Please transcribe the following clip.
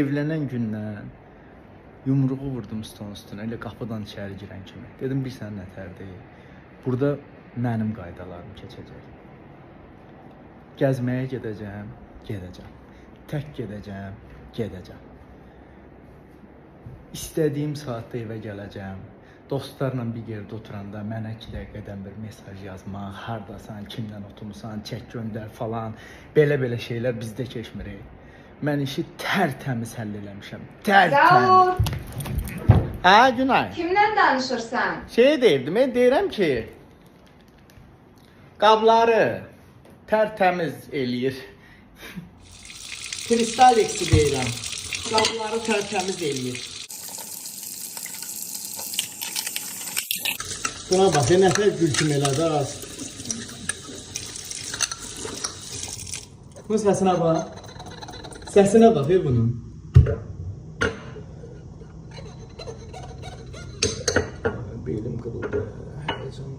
evlənən gündən yumruğu vurdum stolun üstünə, elə qapıdan içəri girən kimi. Dedim bir sən nətərdir? Burada mənim qaydalarım keçəcək. Gəzməyə gedəcəm, gedəcəm. Tək gedəcəm, gedəcəm. İstədiyim saatda evə gələcəm. Dostlarla bir yerdə oturanda mənə 2 dəqiqədən bir mesaj yazmaq, hardasan, kimdən oturmusan, çək göndər falan. Belə-belə şeylər bizdə keçmir. Mən işi tərtəmiz həll eləmişəm. Tərtəmiz. Davud, Hə, Günay. kimdən danışırsan? Şey deyirdim, mən deyirəm ki, qabları tərtəmiz eləyir. Kristalexi deyirəm. Qabları tərtəmiz eləyir. Buna bax, nəfər gülküm elədi az. Bu səsinə bax. Sesine bak he bunun. Belim kırıldı her zaman.